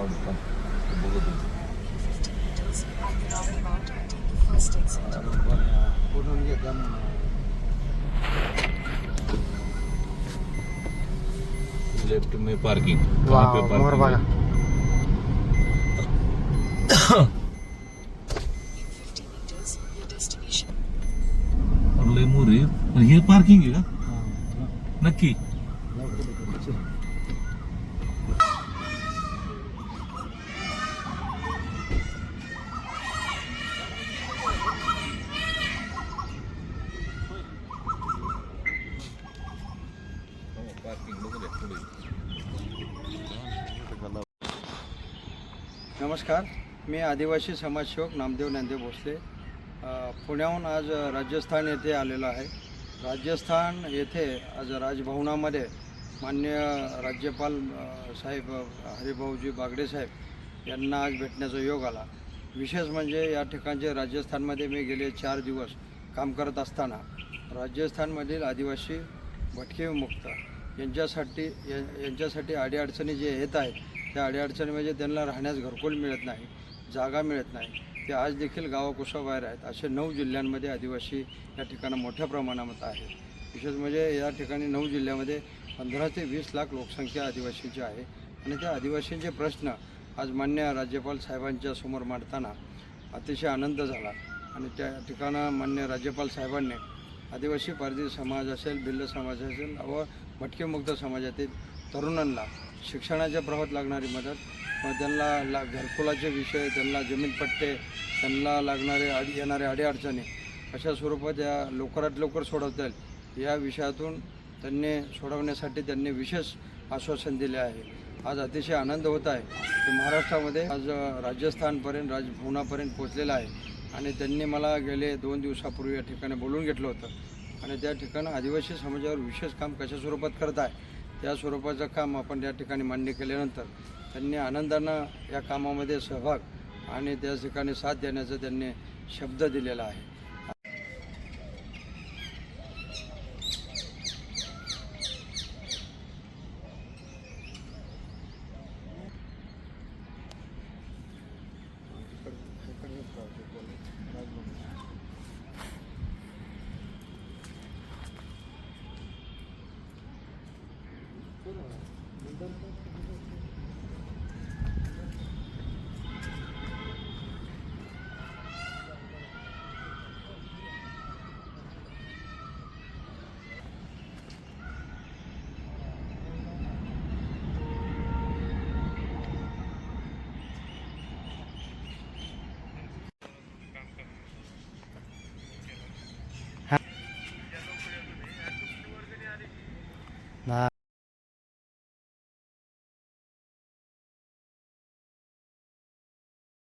pardon tam buludum. Araban ya. Buradan git lan. Left में parking वहाँ पे parking ये पार्किंग है नक्की पार्किंग बघू पुढे नमस्कार मी आदिवासी समाजसेवक नामदेव नांदे भोसले. पुण्याहून आज राजस्थान येथे आलेलो आहे. राजस्थान येथे आज राजभवनामध्ये मान्य राज्यपाल साहेब हरिभाऊजी बागडे साहेब यांना आज भेटण्याचा योग आला. विशेष म्हणजे या ठिकाणचे राजस्थानमध्ये मी गेले चार दिवस काम करत असताना राजस्थानमधील आदिवासी भटके मुक्त यांच्यासाठी या- यांच्यासाठी अडीअडचणी जे येत आहेत त्या अडीअडचणी म्हणजे त्यांना राहण्यास घरकुल मिळत नाही जागा मिळत नाही. ते आज देखील गावाकुशाबाहेर आहेत. असे नऊ जिल्ह्यांमध्ये आदिवासी या ठिकाणी मोठ्या प्रमाणामध्ये आहेत. विशेष म्हणजे या ठिकाणी नऊ जिल्ह्यामध्ये पंधरा ते वीस लाख लोकसंख्या आदिवासींची आहे. आणि त्या आदिवासींचे प्रश्न आज मान्य राज्यपाल साहेबांच्या समोर मांडताना अतिशय आनंद झाला. आणि त्या ठिकाणं मान्य राज्यपाल साहेबांनी आदिवासी पारधी समाज असेल भिल्ल समाज असेल व भटकेमुक्त समाजातील तरुणांना शिक्षणाच्या प्रवाहात लागणारी मदत व त्यांना ला घरकुलाचे विषय त्यांना जमीन पट्टे त्यांना लागणारे अडी येणारे अडीअडचणी अशा स्वरूपात या लवकरात लवकर सोडवता येईल. या विषयातून त्यांनी सोडवण्यासाठी त्यांनी विशेष आश्वासन दिले आहे. आज अतिशय आनंद होत आहे की महाराष्ट्रामध्ये आज राजस्थानपर्यंत राजभवनापर्यंत पोचलेला आहे. आणि त्यांनी मला गेले दोन दिवसापूर्वी या ठिकाणी बोलून घेतलं होतं. आणि त्या ठिकाणी आदिवासी समाजावर विशेष काम कशा स्वरूपात करत आहे त्या स्वरूपाचं काम आपण त्या ठिकाणी मान्य केल्यानंतर त्यांनी आनंदानं या कामामध्ये सहभाग आणि त्या ठिकाणी साथ देण्याचा त्यांनी शब्द दिलेला आहे. Thank you.